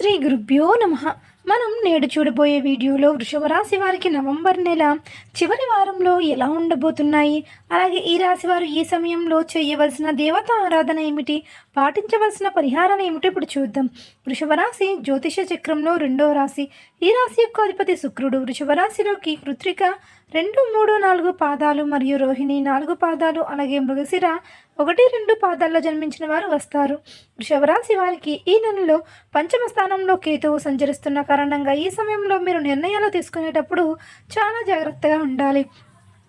శ్రీ గురుభ్యో నమ. మనం నేడు చూడబోయే వీడియోలో వృషభ రాశి వారికి నవంబర్ నెల చివరి వారంలో ఎలా ఉండబోతున్నాయి? అలాగే ఈ రాశి వారు ఈ సమయంలో చేయవలసిన దేవత ఆరాధన ఏమిటి? పాటించవలసిన పరిహారం ఏమిటి? ఇప్పుడు చూద్దాం. వృషభ రాశి జ్యోతిష చక్రంలో రెండో రాశి. ఈ రాశి యొక్క అధిపతి శుక్రుడు. వృషభ రాశిలోకి కృత్రిక రెండు మూడు నాలుగు పాదాలు మరియు రోహిణి నాలుగు పాదాలు అలాగే మృగశిర ఒకటి రెండు పాదాల్లో జన్మించిన వారు వస్తారు. వృషభరాశి వారికి ఈ నెలలో పంచమ స్థానంలో కేతువు సంచరిస్తున్న కారణంగా ఈ సమయంలో మీరు నిర్ణయాలు తీసుకునేటప్పుడు చాలా జాగ్రత్తగా ఉండాలి.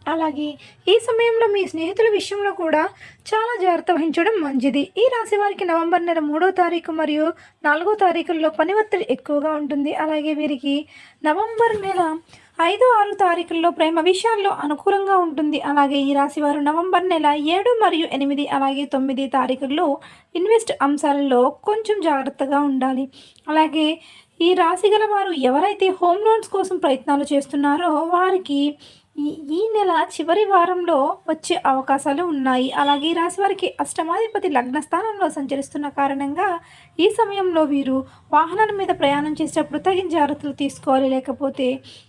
అలాగే ఈ సమయంలో మీ స్నేహితుల విషయంలో కూడా చాలా జాగ్రత్త వహించడం మంచిది. ఈ రాశి వారికి నవంబర్ నెల మూడో తారీఖు మరియు నాలుగో తారీఖుల్లో పని ఒత్తిడి ఎక్కువగా ఉంటుంది. అలాగే వీరికి నవంబర్ నెల ఐదు ఆరు తారీఖుల్లో ప్రేమ విషయాల్లో అనుకూలంగా ఉంటుంది. అలాగే ఈ రాశి వారు నవంబర్ నెల ఏడు మరియు ఎనిమిది అలాగే తొమ్మిది తారీఖుల్లో ఇన్వెస్ట్ అంశాలలో కొంచెం జాగ్రత్తగా ఉండాలి. అలాగే ఈ రాశి గల వారు ఎవరైతే హోమ్ లోన్స్ కోసం ప్రయత్నాలు చేస్తున్నారో వారికి ఈ ఈ నెల చివరి వారంలో వచ్చే అవకాశాలు ఉన్నాయి. అలాగే ఈ రాశి వారికి అష్టమాధిపతి లగ్న స్థానంలో సంచరిస్తున్న కారణంగా ఈ సమయంలో వీరు వాహనాల మీద ప్రయాణం చేసేటప్పుడు తగిన జాగ్రత్తలు తీసుకోవాలి. లేకపోతే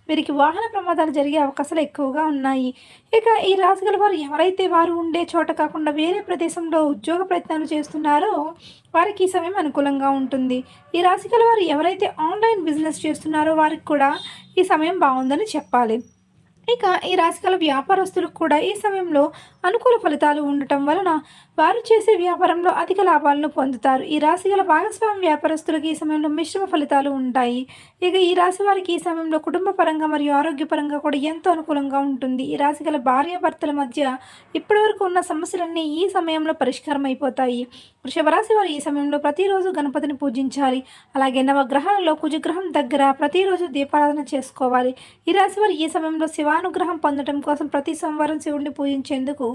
వీరికి వాహన ప్రమాదాలు జరిగే అవకాశాలు ఎక్కువగా ఉన్నాయి. ఇక ఈ రాశి గల వారు ఎవరైతే వారు ఉండే చోట కాకుండా వేరే ప్రదేశంలో ఉద్యోగ ప్రయత్నాలు చేస్తున్నారో వారికి ఈ సమయం అనుకూలంగా ఉంటుంది. ఈ రాశి గల వారు ఎవరైతే ఆన్లైన్ బిజినెస్ చేస్తున్నారో వారికి కూడా ఈ సమయం బాగుందని చెప్పాలి. ఇక ఈ రాశిగల వ్యాపారస్తులకు కూడా ఈ సమయంలో అనుకూల ఫలితాలు ఉండటం వలన వారు చేసే వ్యాపారంలో అధిక లాభాలను పొందుతారు. ఈ రాశిగల భాగస్వామి వ్యాపారస్తులకు ఈ సమయంలో మిశ్రమ ఫలితాలు ఉంటాయి. ఇక ఈ రాశి వారికి ఈ సమయంలో కుటుంబ పరంగా మరియు ఆరోగ్యపరంగా కూడా ఎంతో అనుకూలంగా ఉంటుంది. ఈ రాశిగల భార్యాభర్తల మధ్య ఇప్పటివరకు ఉన్న సమస్యలన్నీ ఈ సమయంలో పరిష్కారం అయిపోతాయి. వృషభ రాశి వారు ఈ సమయంలో ప్రతిరోజు గణపతిని పూజించాలి. అలాగే నవగ్రహాలలో కుజగ్రహం దగ్గర ప్రతిరోజు దీపారాధన చేసుకోవాలి. ఈ రాశి వారు ఈ సమయంలో శివానుగ్రహం పొందడం కోసం ప్రతి సోమవారం శివుడిని పూజించేందుకు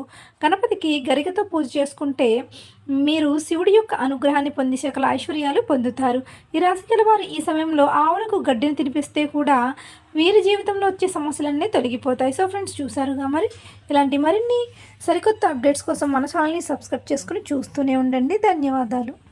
గణపతికి గరికతో పూజ చేసుకుంటే మీరు శివుడి యొక్క అనుగ్రహాన్ని పొంది సకల ఐశ్వర్యాలు పొందుతారు. ఈ రాశి గల వారు ఈ సమయంలో ఆవులకు గడ్డిని తినిపిస్తే కూడా వీరి జీవితంలో వచ్చే సమస్యలన్నీ తొలగిపోతాయి. సో ఫ్రెండ్స్ చూసారుగా మరి? ఇలాంటి మరిన్ని సరికొత్త అప్డేట్స్ కోసం మన ఛానల్ని సబ్స్క్రైబ్ చేసుకుని చూస్తూనే ఉండండి. ధన్యవాదాలు.